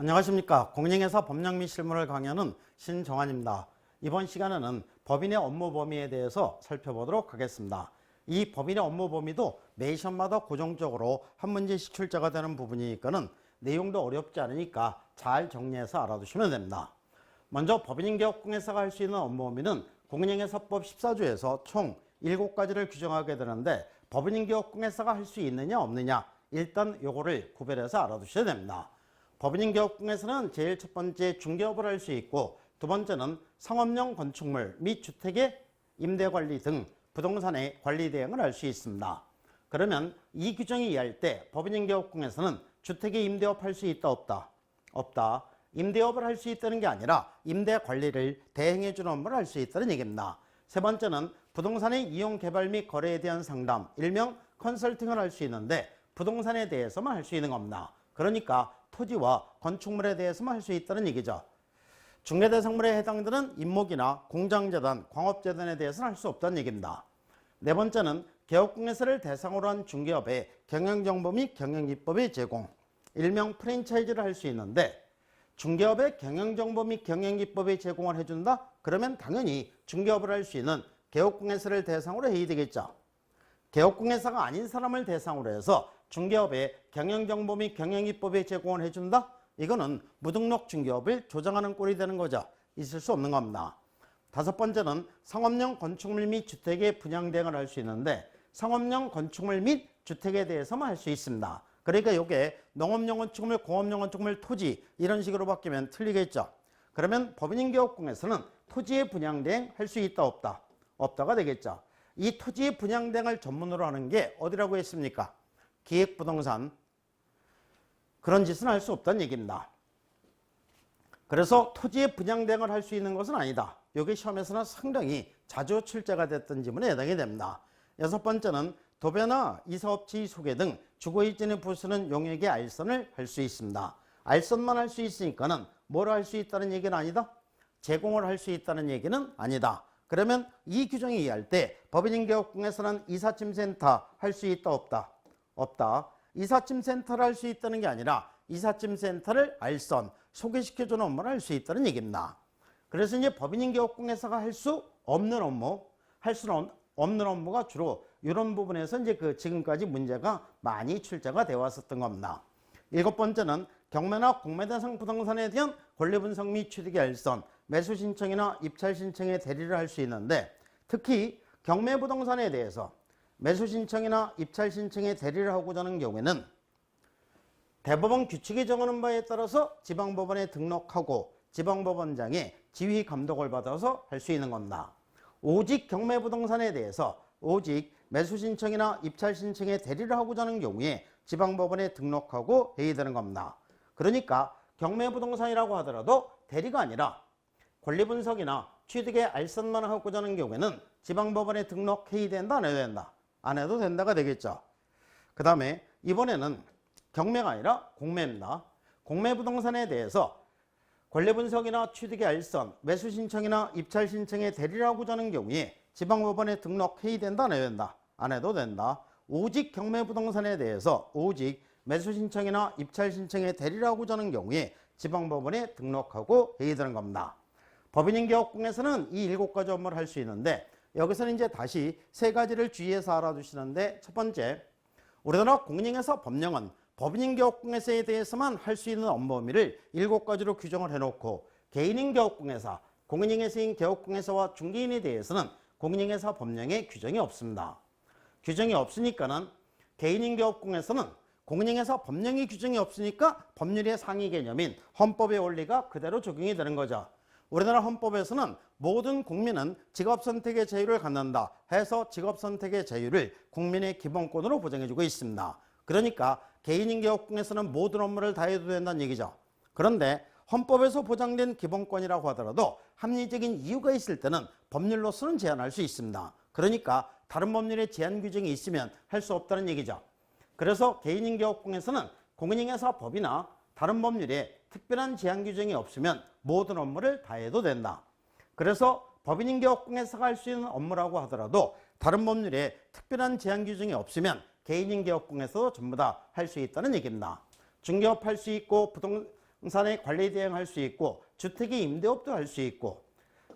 안녕하십니까. 공인회사 법령 및 실무를 강의하는 신정환입니다. 이번 시간에는 법인의 업무 범위에 대해서 살펴보도록 하겠습니다. 이 법인의 업무 범위도 매 시험마다 고정적으로 한 문제씩 출제가 되는 부분이니까는 내용도 어렵지 않으니까 잘 정리해서 알아두시면 됩니다. 먼저 법인인개업공회사가 할 수 있는 업무 범위는 공인행사법 14조에서 총 7가지를 규정하게 되는데 법인인개업공회사가 할 수 있느냐 없느냐 일단 요거를 구별해서 알아두셔야 됩니다. 법인인개업공회사는 제일 첫 번째 중개업을 할 수 있고 두 번째는 상업용 건축물 및 주택의 임대 관리 등 부동산의 관리 대행을 할 수 있습니다. 그러면 이 규정이 이해할 때 법인인개업공회사는 주택의 임대업 할 수 있다 없다? 없다. 임대업을 할 수 있다는 게 아니라 임대 관리를 대행해 주는 업무를 할 수 있다는 얘기입니다. 세 번째는 부동산의 이용 개발 및 거래에 대한 상담, 일명 컨설팅을 할 수 있는데 부동산에 대해서만 할 수 있는 겁니다. 그러니까 토지와 건축물에 대해서만 할 수 있다는 얘기죠. 중개대상물에 해당되는 임목이나 공장재단, 광업재단에 대해서는 할 수 없다는 얘기입니다. 네 번째는 개업공회사를 대상으로 한 중개업의 경영정보 및 경영기법의 제공, 일명 프랜차이즈를 할 수 있는데 중개업의 경영정보 및 경영기법의 제공을 해준다? 그러면 당연히 중개업을 할 수 있는 개업공회사를 대상으로 해야 되겠죠. 개업공회사가 아닌 사람을 대상으로 해서 중개업의 경영정보 및 경영기법의 제공을 해준다? 이거는 무등록 중개업을 조장하는 꼴이 되는 거죠. 있을 수 없는 겁니다. 다섯 번째는 상업용 건축물 및 주택의 분양 대행을 할 수 있는데 상업용 건축물 및 주택에 대해서만 할 수 있습니다. 그러니까 이게 농업용 건축물, 공업용 건축물, 토지 이런 식으로 바뀌면 틀리겠죠. 그러면 법인인개업공에서는 토지의 분양 대행 할 수 있다 없다? 없다가 되겠죠. 이 토지의 분양 대행을 전문으로 하는 게 어디라고 했습니까? 기획부동산 그런 짓은 할 수 없다는 얘기입니다. 그래서 토지의 분양 대행을 할 수 있는 것은 아니다. 이게 시험에서는 상당히 자주 출제가 됐던 지문에 해당이 됩니다. 여섯 번째는 도배나 이사업체 소개 등 주거이전에 부수는 용역의 알선을 할 수 있습니다. 알선만 할 수 있으니까는 뭘 할 수 있다는 얘기는 아니다? 제공을 할 수 있다는 얘기는 아니다. 그러면 이 규정이 이해할 때 법인인개업공에서는 이삿짐센터 할 수 있다 없다? 없다. 이삿짐 센터를 할 수 있다는 게 아니라 이삿짐 센터를 알선, 소개시켜주는 업무를 할 수 있다는 얘기입니다. 그래서 이제 법인인 개업공회사가 할 수 없는 업무, 할 수 없는 업무가 주로 이런 부분에서 이제 그 지금까지 문제가 많이 출제가 되어 왔었던 겁니다. 일곱 번째는 경매나 공매 대상 부동산에 대한 권리 분석 및 취득의 알선, 매수 신청이나 입찰 신청에 대리를 할 수 있는데 특히 경매 부동산에 대해서 매수 신청이나 입찰 신청에 대리를 하고자 하는 경우에는 대법원 규칙이 정하는 바에 따라서 지방법원에 등록하고 지방법원장의 지휘 감독을 받아서 할 수 있는 겁니다. 오직 경매 부동산에 대해서 오직 매수 신청이나 입찰 신청에 대리를 하고자 하는 경우에 지방법원에 등록하고 해야 되는 겁니다. 그러니까 경매 부동산이라고 하더라도 대리가 아니라 권리 분석이나 취득의 알선만 하고자 하는 경우에는 지방법원에 등록해야 된다 안 해야 된다 안 해도 된다가 되겠죠. 그 다음에 이번에는 경매가 아니라 공매입니다. 공매 부동산에 대해서 권리 분석이나 취득의 알선, 매수 신청이나 입찰 신청에 대리를 하고자 하는 경우에 지방법원에 등록해야 된다 안 해야 된다 안 해도 된다. 오직 경매 부동산에 대해서 오직 매수 신청이나 입찰 신청에 대리를 하고자 하는 경우에 지방법원에 등록하고 해야 되는 겁니다. 법인인개업공에서는 이 일곱 가지 업무를 할 수 있는데 여기서는 이제 다시 세 가지를 주의해서 알아두시는데 첫 번째, 우리나라 공인회사 법령은 법인인개업공회사에 대해서만 할 수 있는 업무 범위를 일곱 가지로 규정을 해놓고 개인인개업공회사, 공인인회사인 개업공회사와 중개인에 대해서는 공인인회사 법령에 규정이 없습니다. 규정이 없으니까는 개인인개업공에서는 공인인회사 법령이 규정이 없으니까 법률의 상위 개념인 헌법의 원리가 그대로 적용이 되는 거죠. 우리나라 헌법에서는 모든 국민은 직업 선택의 자유를 갖는다 해서 직업 선택의 자유를 국민의 기본권으로 보장해주고 있습니다. 그러니까 개인인개업공에서는 모든 업무를 다 해도 된다는 얘기죠. 그런데 헌법에서 보장된 기본권이라고 하더라도 합리적인 이유가 있을 때는 법률로서는 제한할 수 있습니다. 그러니까 다른 법률의 제한 규정이 있으면 할 수 없다는 얘기죠. 그래서 개인인개업공에서는 공인인회사 법이나 다른 법률에 특별한 제한 규정이 없으면 모든 업무를 다 해도 된다. 그래서 법인인개업공회사가 할수 있는 업무라고 하더라도 다른 법률에 특별한 제한 규정이 없으면 개인인개업공에서 전부 다 할 수 있다는 얘기입니다. 중개업 할 수 있고 부동 부동산의 관리 대행할 수 있고 주택의 임대업도 할 수 있고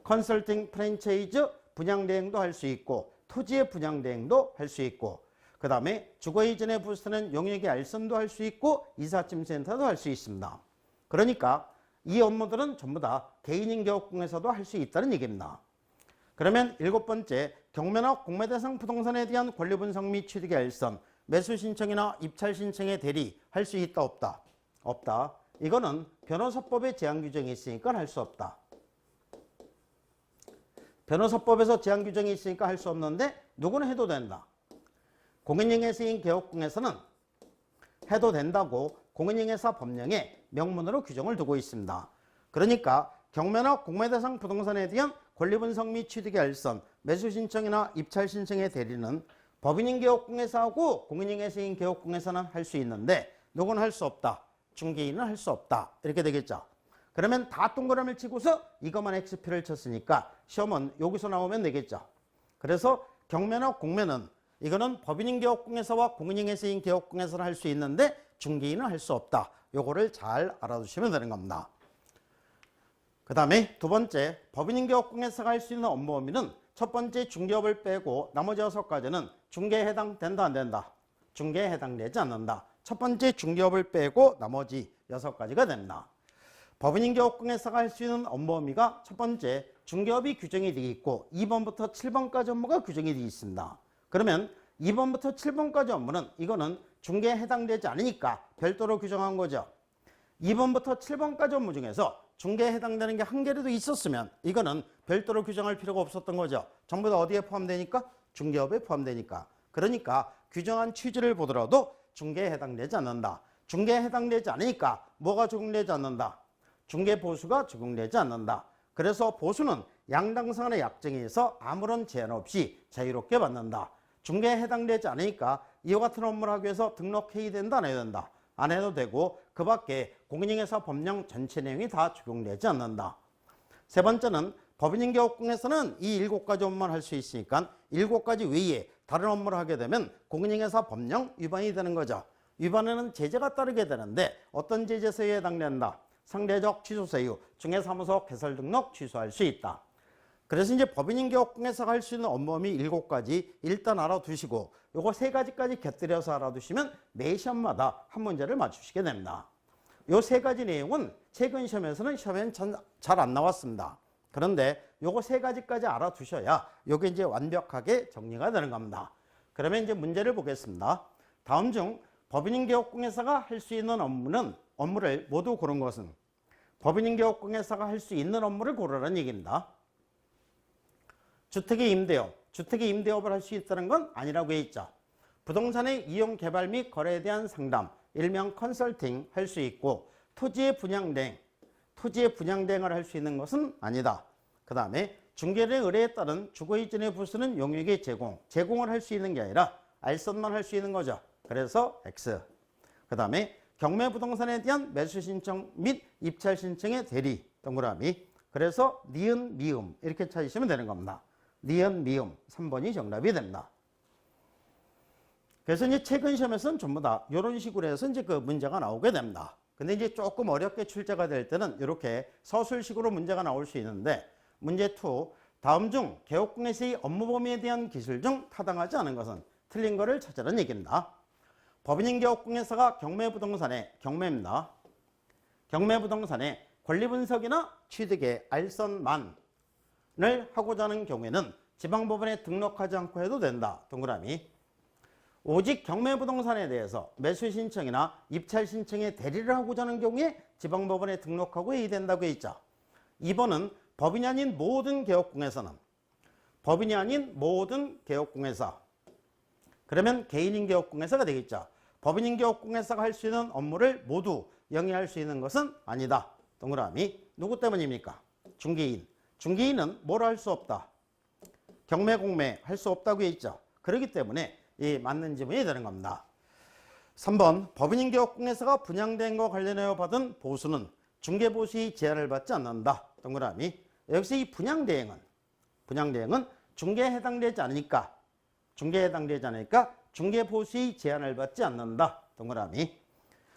컨설팅 프랜차이즈 분양 대행도 할 수 있고 토지의 분양 대행도 할 수 있고 그 다음에 주거 이전의 부서는 용역의 알선도 할 수 있고 이삿짐 센터도 할 수 있습니다. 그러니까 이 업무들은 전부 다 개인인 개업공에서도 할 수 있다는 얘기입니다. 그러면 일곱 번째 경매나 공매 대상 부동산에 대한 권리 분석 및 취득의 알선 매수 신청이나 입찰 신청의 대리 할 수 있다 없다? 없다. 이거는 변호사법에 제한 규정이 있으니까 할 수 없다. 변호사법에서 제한 규정이 있으니까 할 수 없는데 누구는 해도 된다. 공인인회사인 개업공에서는 해도 된다고 공인인회사 법령에 명문으로 규정을 두고 있습니다. 그러니까 경매나 공매 대상 부동산에 대한 권리 분석 및 취득의 알선, 매수 신청이나 입찰 신청의 대리는 법인인 개업공회사하고 공인인회사인 개업공회사는 할 수 있는데 누구는 할수 없다. 중개인은 할 수 없다. 이렇게 되겠죠. 그러면 다 동그라미를 치고서 이것만 XP를 쳤으니까 시험은 여기서 나오면 되겠죠. 그래서 경매나 공매는 이거는 법인인 개업공회사와 공인인회사인 개업공회사는 할 수 있는데 중개인은 할 수 없다. 요거를 잘 알아두시면 되는 겁니다. 그 다음에 두 번째 법인인 개업공회사가 할수 있는 업무 범위는 첫 번째 중개업을 빼고 나머지 여섯 가지는 중개에 해당된다 안 된다? 중개에 해당되지 않는다. 첫 번째 중개업을 빼고 나머지 여섯 가지가 된다. 법인인 개업공회사가 할수 있는 업무 범위가 첫 번째 중개업이 규정이 되어 있고 2번부터 7번까지 업무가 규정이 되어 있습니다. 그러면 2번부터 7번까지 업무는 이거는 중개에 해당되지 않으니까 별도로 규정한 거죠. 2번부터 7번까지 업무 중에서 중개에 해당되는 게 한 개라도 있었으면 이거는 별도로 규정할 필요가 없었던 거죠. 전부 다 어디에 포함되니까? 중개업에 포함되니까. 그러니까 규정한 취지를 보더라도 중개에 해당되지 않는다. 중개에 해당되지 않으니까 뭐가 적용되지 않는다. 중개 보수가 적용되지 않는다. 그래서 보수는 양당상의 약정에 의해서 아무런 제한 없이 자유롭게 받는다. 중개에 해당되지 않으니까 이와 같은 업무를 하기 위해서 등록해야 된다 안 해야 된다. 안 해도 되고 그 밖에 공인인회사 법령 전체 내용이 다 적용되지 않는다. 세 번째는 법인인 개업공에서는 이 일곱 가지 업무만 할수 있으니까 일곱 가지 외에 다른 업무를 하게 되면 공인인회사 법령 위반이 되는 거죠. 위반에는 제재가 따르게 되는데 어떤 제재서에 해당된다. 상대적 취소서유, 중개사무소 개설 등록 취소할 수 있다. 그래서 이제 법인인 개업공에서 할 수 있는 업무범위 일곱 가지 일단 알아두시고 요거 세 가지까지 곁들여서 알아두시면 매 시험마다 한 문제를 맞추시게 됩니다. 요 세 가지 내용은 최근 시험에서는 시험엔 잘 안 나왔습니다. 그런데 요거 세 가지까지 알아두셔야 요게 이제 완벽하게 정리가 되는 겁니다. 그러면 이제 문제를 보겠습니다. 다음 중 법인인 개업공회사가 할 수 있는 업무는 업무를 모두 고른 것은 법인인 개업공회사가 할 수 있는 업무를 고르라는 얘기입니다. 주택의 임대업, 주택의 임대업을 할 수 있다는 건 아니라고 해 있죠. 부동산의 이용 개발 및 거래에 대한 상담, 일명 컨설팅 할 수 있고 토지의 분양 대행, 토지의 분양 대행을 할 수 있는 것은 아니다. 그 다음에 중개의 의뢰에 따른 주거 이전의 부수는 용역의 제공, 제공을 할 수 있는 게 아니라 알선만 할 수 있는 거죠. 그래서 X. 그 다음에 경매 부동산에 대한 매수 신청 및 입찰 신청의 대리 동그라미. 그래서 니은 미음 이렇게 찾으시면 되는 겁니다. 니은 미음 3번이 정답이 됩니다. 그래서 이제 최근 시험에서는 전부 다 이런 식으로 해서 이제 그 문제가 나오게 됩니다. 근데 이제 조금 어렵게 출제가 될 때는 이렇게 서술식으로 문제가 나올 수 있는데 문제 2 다음 중 개업공예시의 업무 범위에 대한 기술 중 타당하지 않은 것은 틀린 거를 찾으라는 얘기입니다. 법인인 개업공예사가 경매부동산에 경매입니다. 경매부동산에 권리분석이나 취득의 알선만 을 하고자 하는 경우에는 지방법원에 등록하지 않고 해도 된다. 동그라미. 오직 경매부동산에 대해서 매수 신청이나 입찰 신청에 대리를 하고자 하는 경우에 지방법원에 등록하고 해야 된다고 했죠. 2번은 법인이 아닌 모든 개업공회사는 법인이 아닌 모든 개업공회사 그러면 개인인 개업공회사가 되겠죠. 법인인 개업공회사가 할 수 있는 업무를 모두 영위할 수 있는 것은 아니다. 동그라미 누구 때문입니까? 중개인. 중개인은 뭘 할 수 없다. 경매 공매 할 수 없다고 했죠. 그렇기 때문에 이 맞는 지문이 되는 겁니다. 3번 법인인 개업공회사가 분양된 것 관련하여 받은 보수는 중개보수의 제한을 받지 않는다. 동그라미 여기서 이 분양대행은 분양대행은 중개에 해당되지 않으니까 중개에 해당되지 않으니까 중개보수의 제한을 받지 않는다. 동그라미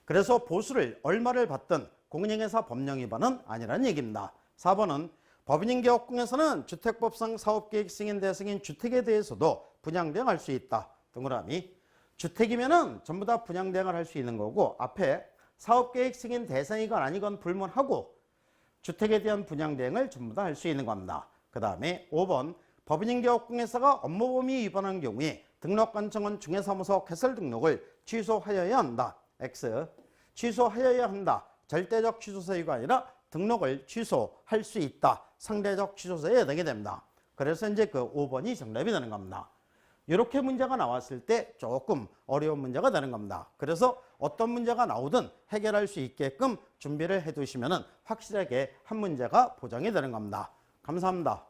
그래서 보수를 얼마를 받든 공인중개사 법령 위반은 아니라는 얘기입니다. 4번은 법인인 개업공에서는 주택법상 사업계획 승인 대상인 주택에 대해서도 분양 대행할 수 있다. 동그라미. 주택이면은 전부 다 분양 대행을 할 수 있는 거고 앞에 사업계획 승인 대상이건 아니건 불문하고 주택에 대한 분양 대행을 전부 다 할 수 있는 겁니다. 그 다음에 5번 법인인 개업공예사가 업무 범위 위반한 경우에 등록관청은 중개사무소 개설 등록을 취소하여야 한다. X 취소하여야 한다. 절대적 취소서유가 아니라 등록을 취소할 수 있다. 상대적 취소서에 해당이 됩니다. 그래서 이제 그 5번이 정답이 되는 겁니다. 이렇게 문제가 나왔을 때 조금 어려운 문제가 되는 겁니다. 그래서 어떤 문제가 나오든 해결할 수 있게끔 준비를 해 두시면 확실하게 한 문제가 보장이 되는 겁니다. 감사합니다.